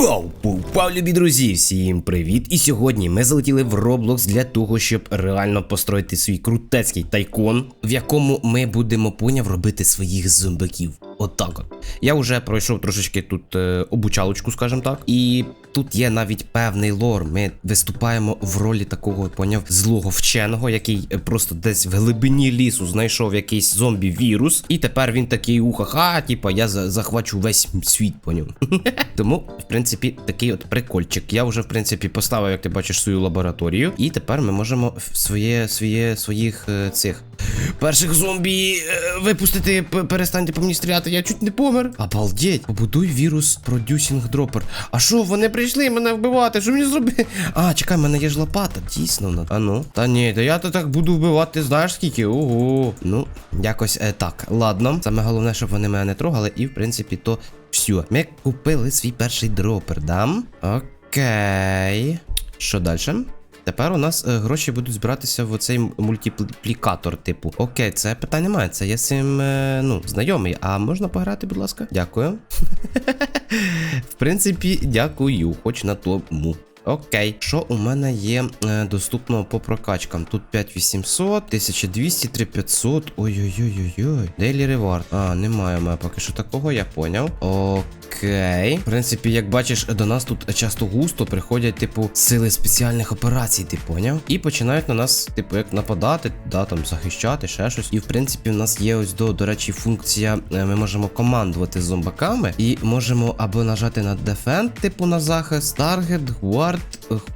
Вау! Пав, любі друзі, всім привіт! І сьогодні ми залетіли в Roblox для того, щоб реально построїти свій крутецький тайкон, в якому ми будемо поняв робити своїх зомбаків. Отак от. Я вже пройшов трошечки тут е, обучалочку, скажімо так. І тут є навіть певний лор. Ми виступаємо в ролі такого, поняв, злого вченого, який е, просто десь в глибині лісу знайшов якийсь зомбі-вірус. І тепер він такий уха-ха, типа я захвачу весь світ, поняв. Тому, в принципі, такий от прикольчик. Я вже, в принципі, поставив, як ти бачиш, свою лабораторію. І тепер ми можемо своє, своє, своїх е, цих перших зомбі е, випустити. Перестаньте по мені стріляти, я чуть не помер. Обалдеть, побудуй вірус продюсінг дропер. А що, вони прийшли мене вбивати? Що мені зробити? А, чекай, в мене є ж лопата, дійсно. на- А ну. Та ні, та я то так буду вбивати, знаєш скільки? Ого. Ну, якось е, так. Ладно. Саме головне, щоб вони мене не трогали, і в принципі то все. Ми купили свій перший дропер, да? Окей. Що далі? Тепер у нас е, гроші будуть збиратися в оцей мультиплікатор, типу. Окей, це питання немає. Це я з цим е, ну, знайомий. А можна пограти, будь ласка? Дякую. В принципі, дякую, хоч на тому. Окей, що у мене є е, доступного по прокачкам? Тут 5800, 1200, 3500. Ой-ой-ой-ой-ой. Дейлі ревард. А, немає у мене поки що такого, я поняв. Окей. В принципі, як бачиш, до нас тут часто густо приходять, типу, сили спеціальних операцій, ти поняв? І починають на нас, типу, як нападати, да, там захищати, ще щось. І в принципі, в нас є ось до, до речі, функція. е, Ми можемо командувати зомбаками і можемо або нажати на Defend, типу на захист, Target, Guard,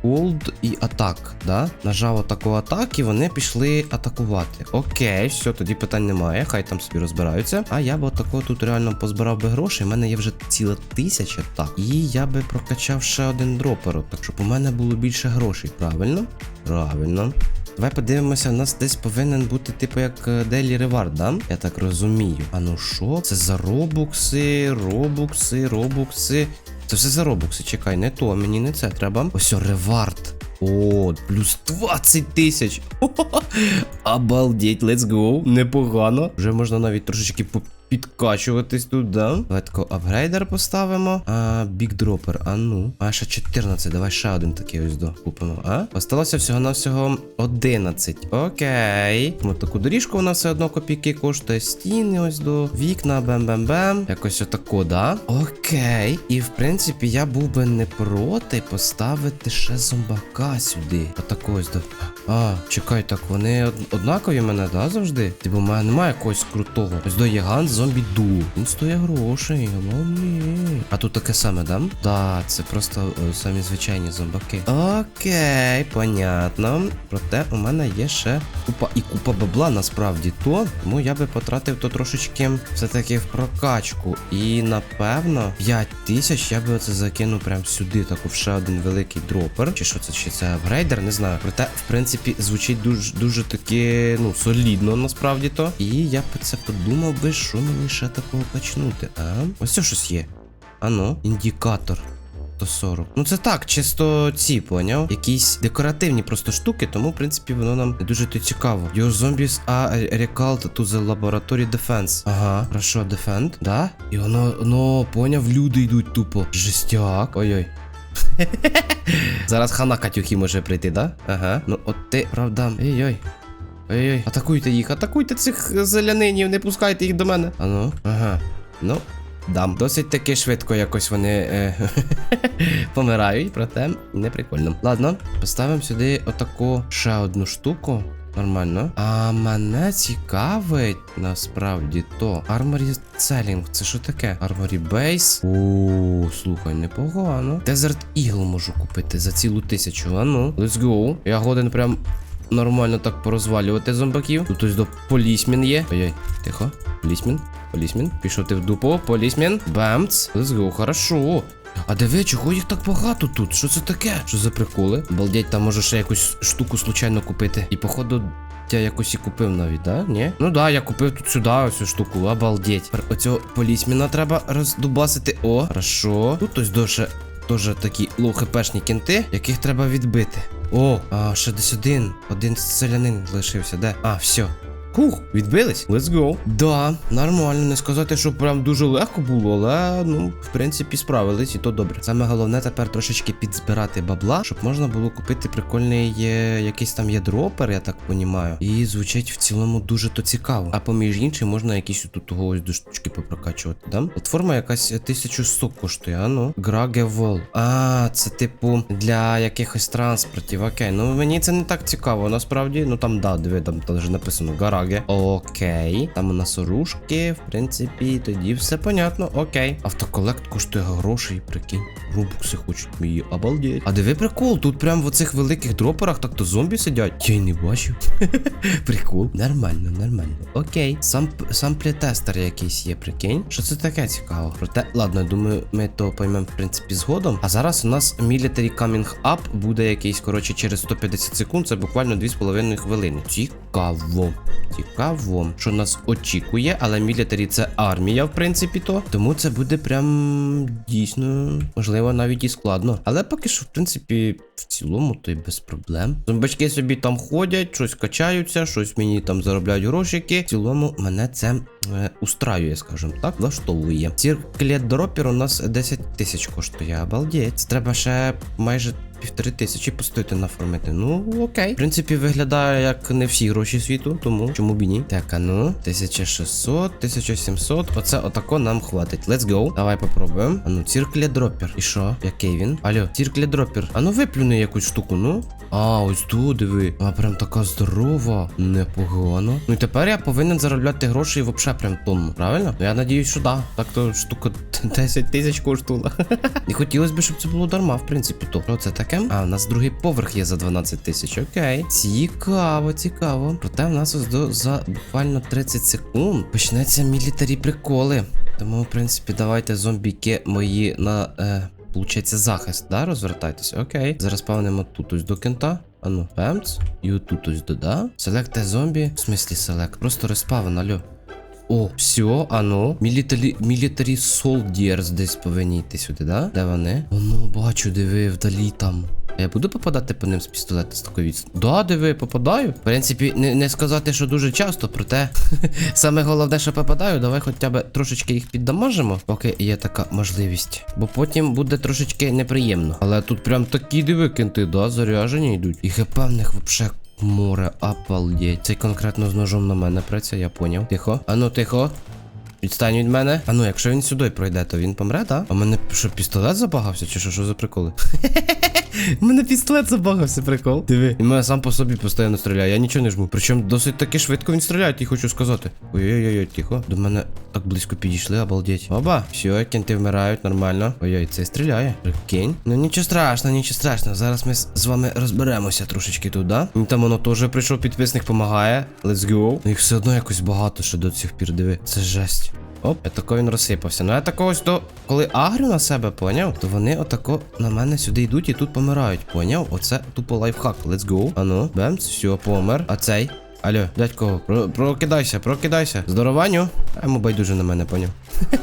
Hold і атак. Да? Нажав атаку атак, і вони пішли атакувати. Окей, все, тоді питань немає. Хай там собі розбираються. А я б отако тут реально позбирав би грошей. У мене є вже ціла тисяча, так. І я би прокачав ще один дропер, так щоб у мене було більше грошей. Правильно? Правильно. Давай подивимося, у нас десь повинен бути, типу, як Daily Reward, да? Я так розумію. А ну що? Це за робукси, робукси, робукси. Це все за робукси. Чекай, не то, мені не це треба. Ось ревард. О, плюс 20 тисяч. Обалдеть, let's go. Непогано. Вже можна навіть трошечки підкачуватись да? Давай апгрейдер поставимо. А, бік дропер, а ну. А ще 14, давай ще один такий ось до купимо, а? Осталося всього-навсього 11. Окей. Ми таку доріжку вона все одно копійки коштує. Стіни ось до вікна, бем-бем-бем. Якось отако, да? Окей. І в принципі я був би не проти поставити ще зомбака сюди. Отако ось до. А, чекай, так вони од- однакові мене, да, завжди? Типу, в мене немає якогось крутого. Ось до Яган зомбі ду. Він стоїть грошей, обалдеть. А тут таке саме, да? Да, це просто е, самі звичайні зомбаки. Окей, понятно. Проте у мене є ще купа і купа бабла насправді то. Тому я би потратив то трошечки все-таки в прокачку. І напевно 5 тисяч я би оце закинув прям сюди, таку в ще один великий дропер. Чи що це? Чи це апгрейдер? Не знаю. Проте, в принципі, звучить дуже дуже таки, ну, солідно насправді то. І я б це подумав би, що мені ще такого качнути. А? Ось це щось є. Ано, індикатор. 140. Ну це так, чисто ці, поняв? Якісь декоративні просто штуки, тому, в принципі, воно нам не дуже то цікаво. Your zombies are recalled to the laboratory defense. Ага, хорошо, defend, да? І воно, ну, поняв, люди йдуть тупо. Жестяк. Ой-ой. Зараз хана Катюхі може прийти, да? Ага. Ну от ти, правда. Ой-ой. Ой-ой. Атакуйте їх, атакуйте цих зелянинів, не пускайте їх до мене. А ну, ага. Ну, дам. Досить таки швидко якось вони е, помирають, проте не прикольно. Ладно, поставимо сюди отаку ще одну штуку. Нормально. А мене цікавить насправді то. Armory Selling. Це що таке? Armory Base. О, слухай, непогано. Desert Eagle можу купити за цілу тисячу. А ну, let's go. Я годен прям нормально так порозвалювати зомбаків. Тут ось до полісмен є. Ой-ой, тихо. Полісмен. Полісмен. Пішов ти в дупу. Полісмен. Бамц. Let's go, хорошо. А диви, чого їх так багато тут? Що це таке? Що за приколи? Балдеть, там може ще якусь штуку случайно купити. І походу. Я якось і купив навіть, да? Ні? Ну да, я купив тут сюди ось цю штуку, обалдеть. Оцього полісміна треба роздубасити. О, хорошо. Тут ось доше теж такі лоу-хпшні кінти, яких треба відбити. О, а ще десь один. Один селянин лишився, де? А, все. Хух, відбились? Let's go. Да, нормально. Не сказати, що прям дуже легко було, але ну, в принципі, справились, і то добре. Саме головне тепер трошечки підзбирати бабла, щоб можна було купити прикольний е, якийсь там є дропер, я так понімаю. І звучить в цілому дуже то цікаво. А поміж іншим можна якісь тут ось до штучки попрокачувати. Да? Платформа якась 1100 коштує, а ну. Грагевол. А, це типу для якихось транспортів. Окей, ну мені це не так цікаво. Насправді, ну там да, диви, там теж написано Гараге. Окей. Там у нас оружки, в принципі, тоді все понятно. Окей. Автоколект коштує грошей, прикинь. Рубукси хочуть мої, обалдеть. А диви прикол, тут прям в оцих великих дроперах так то зомбі сидять. Я й не бачив. Прикол. Нормально, нормально. Окей. Сам сам плетестер якийсь є, прикинь. Що це таке цікаво? Проте, ладно, думаю, ми то поймемо, в принципі, згодом. А зараз у нас Military Coming Up буде якийсь, коротше, через 150 секунд. Це буквально 2,5 хвилини. Цікаво. Цікаво, що нас очікує, але мілітарі це армія, в принципі, то. Тому це буде прям дійсно, можливо, навіть і складно. Але поки що, в принципі, в цілому, то й без проблем. Зомбачки собі там ходять, щось качаються, щось мені там заробляють грошики. В цілому мене це е, устраює, скажімо так, влаштовує. Цирклет дропер у нас 10 тисяч коштує. Обалдеть. Треба ще майже. Півтори тисячі постояти нафармити. Ну, окей. В принципі, виглядає як не всі гроші світу, тому чому б і ні. Так, а ну, 1600, 1700. Оце отако нам хватить. Let's go. Давай попробуємо. А ну, циркле дропер. І що? Який він? Алло, циркле дропер. А ну виплюни якусь штуку, ну. А, ось тут диви. Вона прям така здорова. Непогано. Ну і тепер я повинен заробляти гроші взагалі прям тонну. Правильно? Ну я надіюсь, що да. Так то штука 10 тисяч коштувала. І хотілося б, щоб це було дарма, в принципі, то. Що це таке? А, у нас другий поверх є за 12 тисяч. Окей. Цікаво, цікаво. Проте в нас ось до за буквально 30 секунд почнеться мілітарі приколи. Тому, в принципі, давайте зомбіки мої на. Е... Получається захист, да? Розвертайтеся. Окей. Зараз павнемо тут ось до кента. Ану, пемц. І отут ось дода. Селекте зомбі. В смислі селект. Просто респавен, алло. О, все, ану. Мілітарі, мілітарі солдіерс десь повинні йти сюди, да? Де вони? Оно, бачу, диви, вдалі там. Я буду попадати по ним з пістолета з такої відстані? Да, диви, попадаю. В принципі, не, не сказати, що дуже часто, проте саме головне, що попадаю, давай хоча б трошечки їх піддамажимо, поки є така можливість. Бо потім буде трошечки неприємно. Але тут прям такі диви кенти, да, заряжені йдуть. І хп в них вообще Море, обалдеть. Цей конкретно з ножом на мене працює, я поняв. Тихо. Ану, тихо. Відстань від мене. А ну, якщо він сюди пройде, то він помре, так? А мене що, пістолет забагався, чи що, що за приколи? У мене пістолет забагався, прикол. Диви. І мене сам по собі постійно стріляє, я нічого не жму. Причому досить таки швидко він стріляє, я хочу сказати. Ой-ой-ой, тихо. До мене так близько підійшли, обалдеть. Оба, все, кінти вмирають, нормально. Ой-ой, цей стріляє. Прикинь. Ну нічого страшного, нічого страшного. Зараз ми з вами розберемося трошечки тут, да? Там воно теж прийшов, підписник помагає. Let's go. Ну їх все одно якось багато ще до цих пір, диви. Це жесть. Оп, тако він розсипався. Ну я тако ось до. коли агрю на себе, поняв, то вони отако на мене сюди йдуть і тут помирають, поняв? Оце тупо лайфхак. Let's go. Ану, бемц, все, помер. А цей? Алло, дядько, про прокидайся, прокидайся. Здорованню. А йому байдуже на мене, поняв.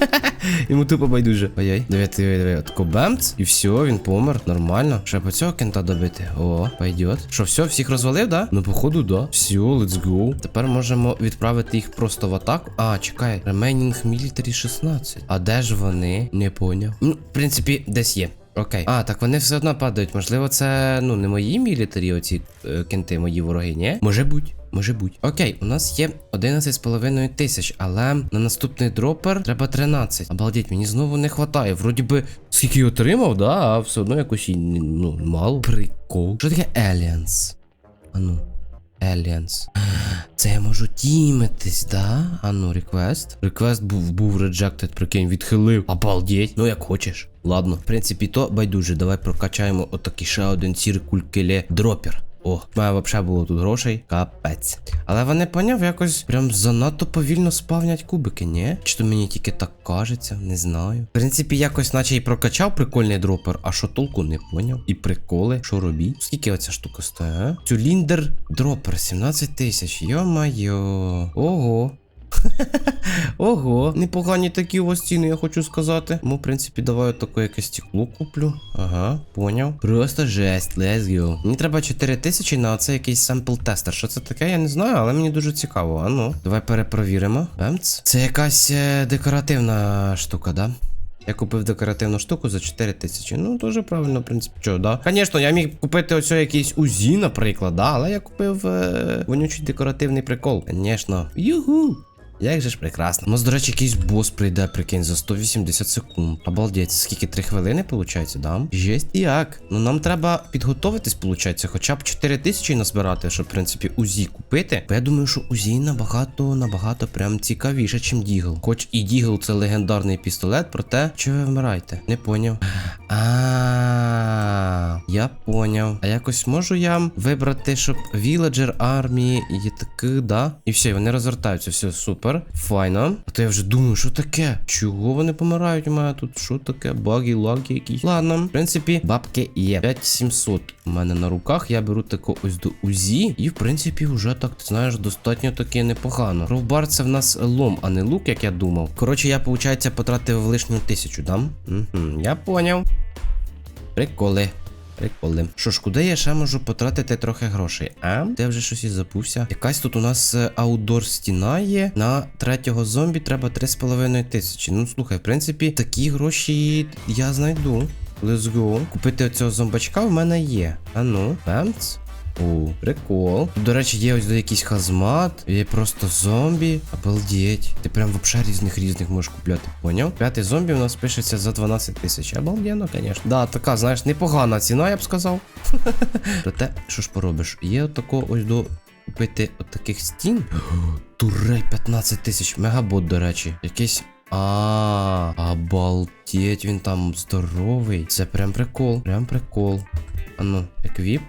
Йому тупо байдуже. Ой-ой. Диви, диви, диви. Отако бемц, і все, він помер. Нормально. Ще по цього кента добити. О, пойдет. Що, все, всіх розвалив, да? Ну, походу, да. Все, let's go. Тепер можемо відправити їх просто в атаку. А, чекай. Remaining Military 16. А де ж вони? Не поняв. Ну, в принципі, десь є. Окей. А, так вони все одно падають. Можливо, це ну не мої мілітарі, оці е, кенти, мої вороги, ні? Може буть. Може бути. Окей, у нас є 11,5 тисяч, але на наступний дропер треба 13. Обалдеть, мені знову не вистачає. Вроді би, скільки отримав, да, а все одно якось і ну, мало. Прикол. Що таке Aliens? Ану. Aliens. Це я можу тімитись, да? Ану, реквест. Реквест був був rejected, прикинь, відхилив. Обалдеть. Ну як хочеш. Ладно, в принципі, то байдуже. Давай прокачаємо отакий ще один циркулькеле дропер. О, в мене взагалі було тут грошей. Капець. Але вони поняв, якось прям занадто повільно спавнять кубики, ні? Чи то мені тільки так кажеться, не знаю. В принципі, якось наче і прокачав прикольний дропер, а що толку не поняв. І приколи, що робіть? Скільки оця штука стоїть, а? Цюліндер дропер, 17 тисяч. Йо-майо. Ого. Ого, непогані такі у вас ціни, я хочу сказати. Ну, в принципі, давай таке якесь стекло куплю. Ага, поняв. Просто жесть, let's go. Мені треба 4 тисячі на оце якийсь сампл тестер. Що це таке, я не знаю, але мені дуже цікаво. А ну, давай перепровіримо. Бемц. Це якась е, декоративна штука, да? Я купив декоративну штуку за 4 тисячі. Ну, дуже правильно, в принципі, що, да. Звісно, я міг купити ось якийсь УЗІ, наприклад, да, але я купив е, вонючий декоративний прикол. Звісно. Югу. Як же ж прекрасно. У нас, до речі, якийсь бос прийде, прикинь, за 180 секунд. Обалдеть, скільки 3 хвилини, виходить, да? Жесть як. Ну нам треба підготовитись, виходить, хоча б 4 тисячі назбирати, щоб, в принципі, УЗІ купити. Бо я думаю, що УЗІ набагато, набагато прям цікавіше, чим Дігл. Хоч і Дігл це легендарний пістолет, проте, що ви вмираєте? Не поняв. А, поняв. А якось можу я вибрати, щоб віледжер армії є такий, да? І все, вони розвертаються, все супер. Файно. А то я вже думаю, що таке? Чого вони помирають у мене тут? Що таке? Баги, лаги якісь. Ладно, в принципі, бабки є. 5700 у мене на руках. Я беру тако ось до УЗІ. І в принципі, вже так, ти знаєш, достатньо таки непогано. Ровбар це в нас лом, а не лук, як я думав. Коротше, я, виходить, потратив лишню тисячу, дам? Угу, я поняв. Приколи. Приколи. Що ж, куди я ще можу потратити трохи грошей? А? Де вже щось і забувся? Якась тут у нас е, аутдор стіна є. На третього зомбі треба 3,5 тисячі. Ну слухай, в принципі, такі гроші я знайду. Let's go. Купити оцього зомбачка в мене є. А ну, бемц. О, прикол. До речі, є ось якийсь хазмат, є просто зомбі. Обалдеть. Ти прям вообще різних різних можеш купляти, поняв? П'ятий зомбі у нас пишеться за 12 тисяч. Обалденно, звісно. Да, така, знаєш, непогана ціна, я б сказав. Проте, що ж поробиш? Є отако ось до купити отаких стін. Турель 15 тисяч. Мегабот, до речі. Якийсь. А, обалдеть, він там здоровий. Це прям прикол. Прям прикол. А ну, еквіп.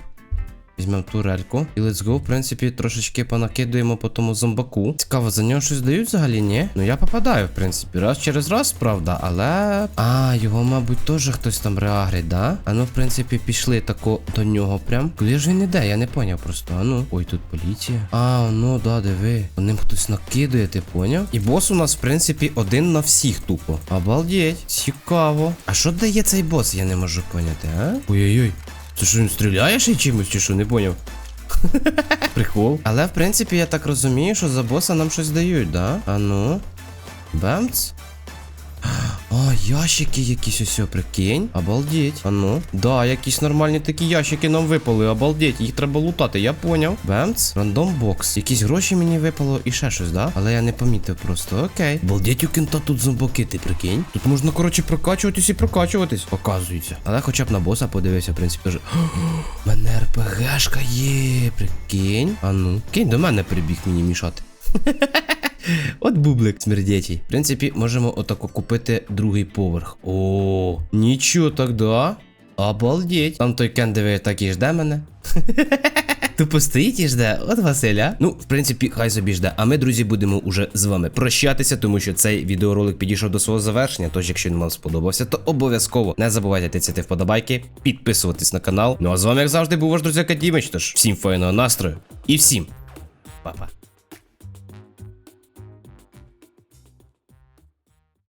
Візьмемо турельку. І let's go, в принципі, трошечки понакидуємо по тому зомбаку. Цікаво, за нього щось дають взагалі, ні? Ну я попадаю, в принципі, раз через раз, правда, але. А, його, мабуть, теж хтось там реагрить, да? А ну, в принципі, пішли тако до нього прям. Куди ж він іде? Я не поняв просто. А ну. Ой, тут поліція. А, ну да, диви. По ним хтось накидує, ти поняв? І бос у нас, в принципі, один на всіх тупо. Обалдеть. Цікаво. А що дає цей бос? Я не можу поняти, а? Ой-ой-ой. Це що він стріляє ще чимось, чи що, не поняв? Прикол. Але в принципі я так розумію, що за боса нам щось дають, да? А ну. А, ящики якісь ось, прикинь. Обалдеть. А ну. Да, якісь нормальні такі ящики нам випали. Обалдеть. Їх треба лутати, я поняв. Бемц. Рандом бокс. Якісь гроші мені випало і ще щось, да? Але я не помітив просто. Окей. Обалдеть, у кента тут зомбаки, ти прикинь. Тут можна, коротше, прокачуватись і прокачуватись. Оказується. Але хоча б на боса подивився, в принципі, теж. Мене РПГшка є, прикинь. А ну. Кинь до мене прибіг мені мішати. От бублик смердячий. В принципі, можемо отако купити другий поверх. О, нічого так, да? Обалдеть. Там той кен диви, так і жде мене. Тупо стоїть і жде, от Василя. Ну, в принципі, хай собі жде. А ми, друзі, будемо уже з вами прощатися, тому що цей відеоролик підійшов до свого завершення. Тож, якщо він вам сподобався, то обов'язково не забувайте тицяти вподобайки, підписуватись на канал. Ну а з вами, як завжди, був ваш друзяка Дімич. Тож всім файного настрою і всім па-па.